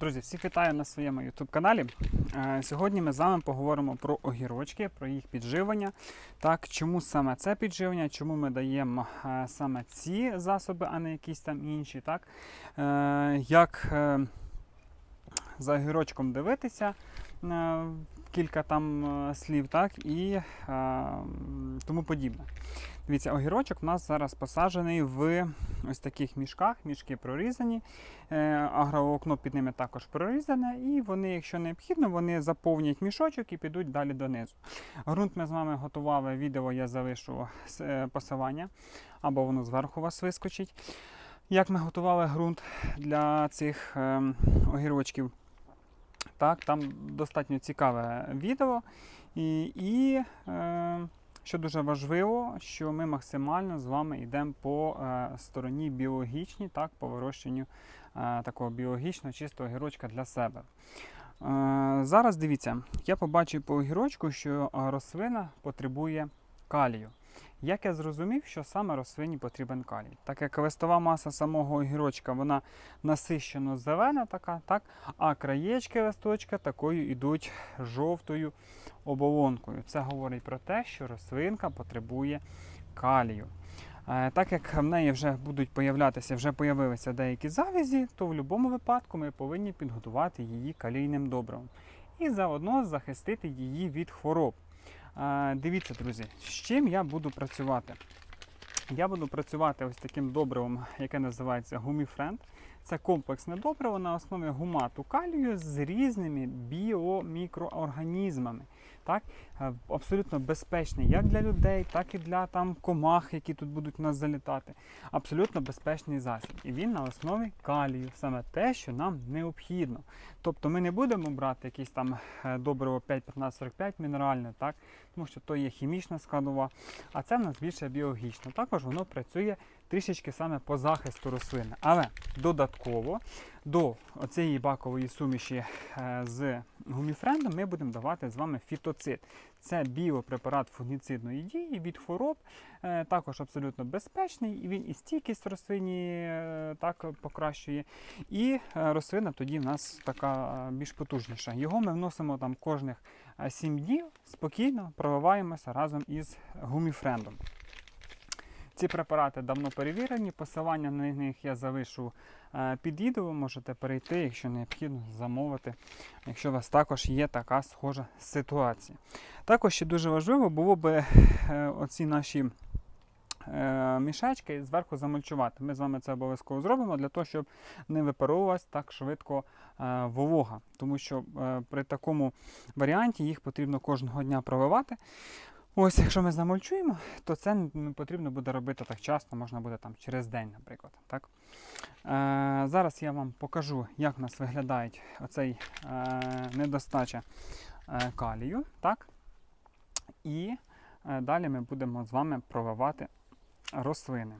Друзі, всіх вітаю на своєму YouTube каналі. Е, Сьогодні ми з вами поговоримо про огірочки, про їх підживлення. Так, чому саме це підживлення, чому ми даємо е, саме ці засоби, а не якісь там інші. Так? Е, Як за огірочком дивитися, кілька там е, слів, так, і е, тому подібне. Дивіться, огірочок у нас зараз посаджений в ось таких мішках, мішки прорізані. Е, Агроволокно під ними також прорізане, і вони, якщо необхідно, вони заповнять мішочок і підуть далі донизу. Грунт ми з вами готували, відео я залишу посилання, або воно зверху у вас вискочить. Як ми готували ґрунт для цих е, огірочків. Так, там достатньо цікаве відео. І, і е, що дуже важливо, що ми максимально з вами йдемо по е, стороні біологічній, так, по вирощенню е, такого біологічного чистого огірочка для себе. Е, зараз дивіться, я побачив по огірочку, що рослина потребує калію. Як я зрозумів, що саме рослині потрібен калій. Так як листова маса самого огірочка вона насищено зелена, така, так, а краєчки листочка такою йдуть жовтою оболонкою. Це говорить про те, що рослинка потребує калію. Е, Так як в неї вже будуть появлятися, вже появилися деякі завязі, то в будь-якому випадку ми повинні підготувати її калійним добривом і заодно захистити її від хвороб. Дивіться, друзі, з чим я буду працювати. Я буду працювати ось таким добривом, яке називається Гуміфренд. Це комплексне добриво на основі гумату калію з різними біомікроорганізмами. Так? Е, Абсолютно безпечний як для людей, так і для там, комах, які тут будуть у нас залітати. Абсолютно безпечний засіб. І він на основі калію, саме те, що нам необхідно. Тобто ми не будемо брати якісь там е, добриво 5-15-45 мінеральне, так? тому що то є хімічна складова, а це в нас більше біологічно. Також воно працює трішечки саме по захисту рослини. Але додатково до цієї бакової суміші е, з гуміфрендом ми будемо давати з вами фітоцид. Це біопрепарат фунгіцидної дії від хвороб, е, також абсолютно безпечний, і він і стійкість рослині е, так покращує. І рослина тоді в нас така більш потужніша. Його ми вносимо там кожних 7 днів спокійно проливаємося разом із гуміфрендом. Ці препарати давно перевірені, посилання на них я залишу е, під відео, можете перейти, якщо необхідно, замовити, якщо у вас також є така схожа ситуація. Також ще дуже важливо було би е, оці наші е, мішечки зверху замульчувати. Ми з вами це обов'язково зробимо для того, щоб не випаровувалась так швидко волога. Тому що при такому варіанті їх потрібно кожного дня проливати. Ось, якщо ми замульчуємо, то це не потрібно буде робити так часто, можна буде там через день, наприклад. Так? Е, зараз я вам покажу, як у нас виглядає оцей е, недостача е, калію. Так? І е, далі ми будемо з вами проливати рослини.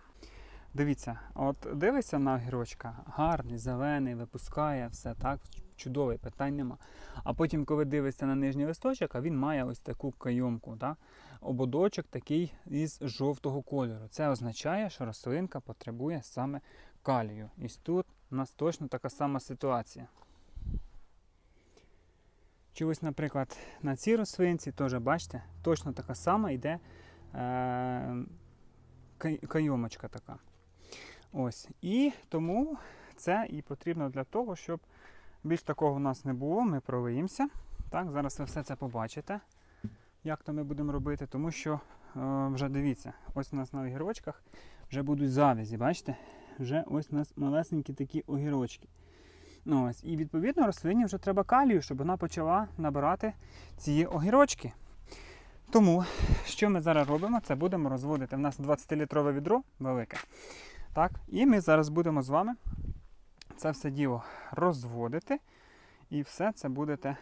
Дивіться, от дивишся на огірочка, гарний, зелений, випускає все так, чудовий, питань нема. А потім, коли дивишся на нижній листочок, а він має ось таку кайомку. Так? Ободочок такий із жовтого кольору. Це означає, що рослинка потребує саме калію. І тут у нас точно така сама ситуація. Чи ось, наприклад, на цій рослинці теж бачите, точно така сама йде е, кайомочка така. Ось. І тому це і потрібно для того, щоб більш такого у нас не було. Ми пролиємося. Так, зараз ви все це побачите, як то ми будемо робити, тому що е, вже дивіться, ось у нас на огірочках вже будуть завязі, бачите? Вже ось у нас малесенькі такі огірочки. Ну, ось. І відповідно рослині вже треба калію, щоб вона почала набирати ці огірочки. Тому, що ми зараз робимо, це будемо розводити. У нас 20-літрове відро велике. Так? І ми зараз будемо з вами це все діло розводити. І все це будете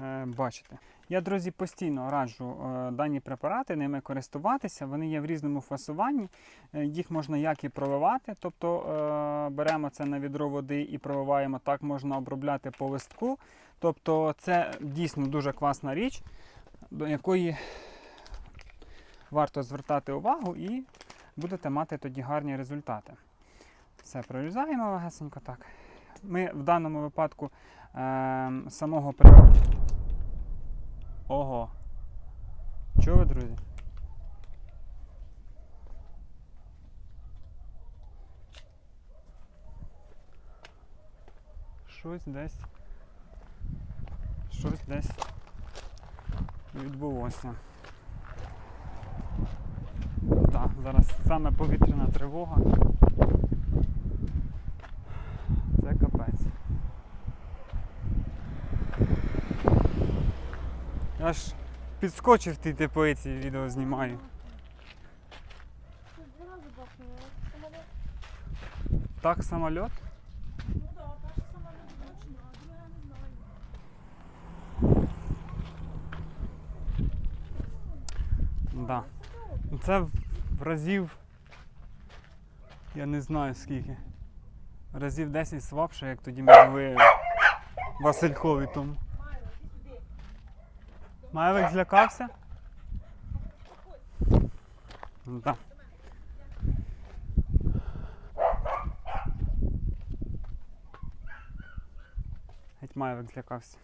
е, бачити. Я, друзі, постійно раджу е, дані препарати, ними користуватися. Вони є в різному фасуванні. Е, їх можна як і проливати, тобто беремо це на відро води і проливаємо. Так можна обробляти по листку. Тобто це дійсно дуже класна річ, до якої варто звертати увагу і будете мати тоді гарні результати. Все прорізаємо легесенько так. ми в даному випадку е, самого при... Ого. Ви, друзі? Щось десь. Щось десь відбулося. Так, зараз саме повітряна тривога. Це капець. Я аж підскочив тій теплиці, відео знімаю. Так, самоліт? Ну так, перший самоліт точно, а другий я не. Да. Це в разів. Я не знаю скільки. Разів 10 слабше, як тоді ми були Василькові тому. Майлик злякався? Да. Геть Майлик злякався.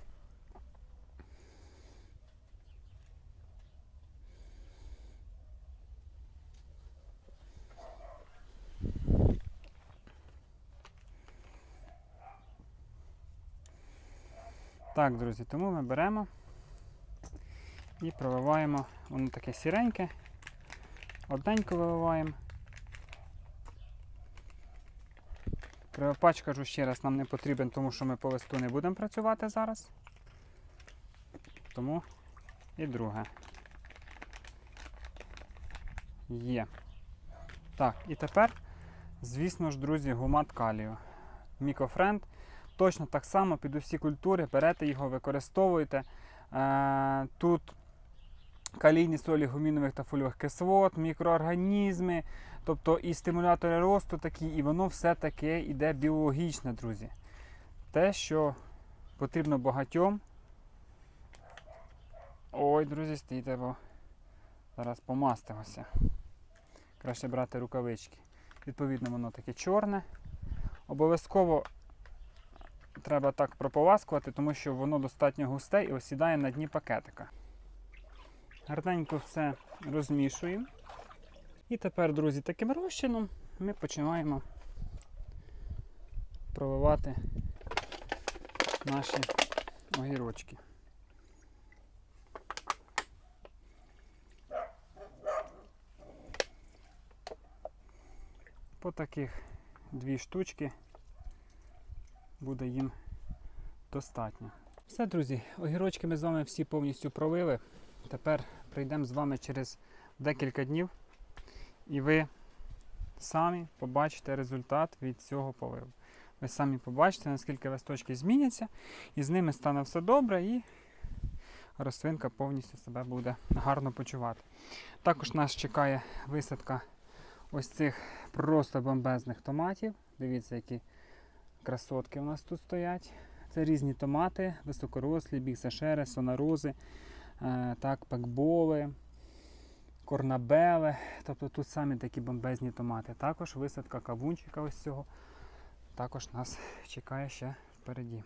Так, друзі, тому ми беремо і проливаємо, воно таке сіреньке, одненько виливаємо. Кривопач, кажу ще раз, нам не потрібен, тому що ми по листу не будемо працювати зараз. Тому і друге. Є. Так, і тепер, звісно ж, друзі, гумат калію. Мікофренд. Точно так само під усі культури берете його, використовуєте. Е, Тут калійні солі гумінових та фольових кислот, мікроорганізми, тобто і стимулятори росту такі, і воно все таке йде біологічне, друзі. Те, що потрібно багатьом. Ой, друзі, стійте, бо зараз помастимося. Краще брати рукавички. Відповідно, воно таке чорне. Обов'язково треба так прополаскувати, тому що воно достатньо густе і осідає на дні пакетика. Гарненько все розмішуємо. І тепер, друзі, таким розчином ми починаємо проливати наші огірочки. По таких дві штучки буде їм достатньо. Все, друзі, огірочки ми з вами всі повністю пролили. Тепер прийдемо з вами через декілька днів, і ви самі побачите результат від цього поливу. Ви самі побачите, наскільки листочки зміняться, і з ними стане все добре, і рослинка повністю себе буде гарно почувати. Також нас чекає висадка ось цих просто бомбезних томатів. Дивіться, які красотки у нас тут стоять. Це різні томати, високорослі, біксашери, сонарози, так, пекболи, корнабели. Тобто тут самі такі бомбезні томати. Також висадка кавунчика ось цього. Також нас чекає ще впереді.